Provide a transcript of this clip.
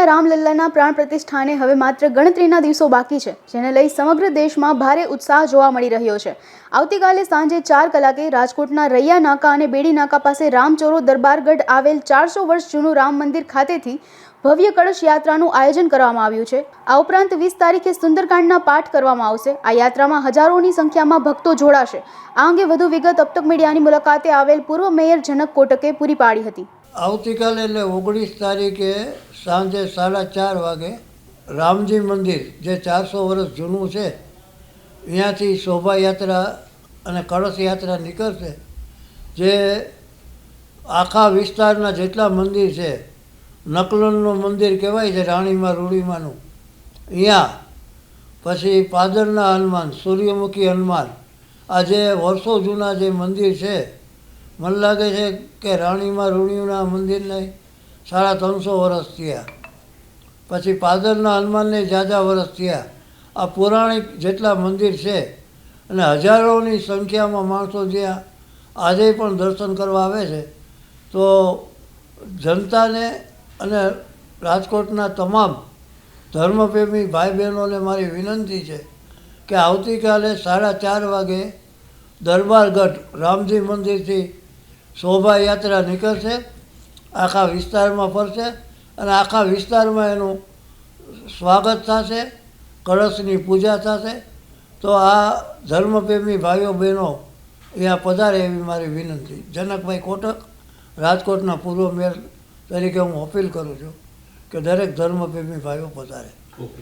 કનૈયા રામલલ્લાના પ્રાણ પ્રતિષ્ઠાને હવે માત્ર ગણતરીના દિવસો બાકી છે, જેને લઈ સમગ્ર દેશમાં ભારે ઉત્સાહ જોવા મળી રહ્યો છે. આવતીકાલે સાંજે ચાર કલાકે રાજકોટના રૈયા નાકા અને બેડી નાકા પાસે રામચોરો દરબારગઢ આવેલ ચારસો વર્ષ જૂનું રામ મંદિર ખાતેથી ભવ્ય કળશ યાત્રાનું આયોજન કરવામાં આવ્યું છે. આ ઉપરાંત વીસ તારીખે સુંદરકાંડના પાઠ કરવામાં આવશે. આ યાત્રામાં હજારોની સંખ્યામાં ભક્તો જોડાશે. આ અંગે વધુ વિગત અપટક મીડિયાની મુલાકાતે આવેલ પૂર્વ મેયર જનક કોટકે પૂરી પાડી હતી. આવતીકાલે એટલે ઓગણીસ તારીખે સાંજે સાડા ચાર વાગે રામજી મંદિર, જે ચારસો વર્ષ જૂનું છે અહીંયાથી શોભાયાત્રા અને કળશ યાત્રા નીકળશે, જે આખા વિસ્તારના જેટલા મંદિર છે, નકલનનું મંદિર કહેવાય છે, રાણીમાં રૂડીમાનું અહીંયા પછી પાદરના હનુમાન, સૂર્યમુખી હનુમાન, આ જે વર્ષો જૂના જે મંદિર છે મને લાગે છે કે રાણીમાં રૂણીના મંદિરને સાડા ત્રણસો વર્ષ થયા. પછી પાદરના હનુમાનને ઝાઝા વર્ષ થયા. આ પૌરાણિક જેટલા મંદિર છે અને હજારોની સંખ્યામાં માણસો જ્યાં આજે પણ દર્શન કરવા આવે છે, તો જનતાને અને રાજકોટના તમામ ધર્મપ્રેમી ભાઈ બહેનોને મારી વિનંતી છે કે આવતીકાલે સાડા ચાર વાગે દરબારગઢ રામજી મંદિરથી શોભાયાત્રા નીકળશે, આખા વિસ્તારમાં ફરશે અને આખા વિસ્તારમાં એનું સ્વાગત થશે, કળશની પૂજા થશે. તો આ ધર્મપ્રેમી ભાઈઓ, બહેનો, અહીંયા પધારે એવી મારી વિનંતી. જનકભાઈ કોટક, રાજકોટના પૂર્વ મેયર તરીકે હું અપીલ કરું છું કે દરેક ધર્મપ્રેમી ભાઈઓ પધારે. ઓકે.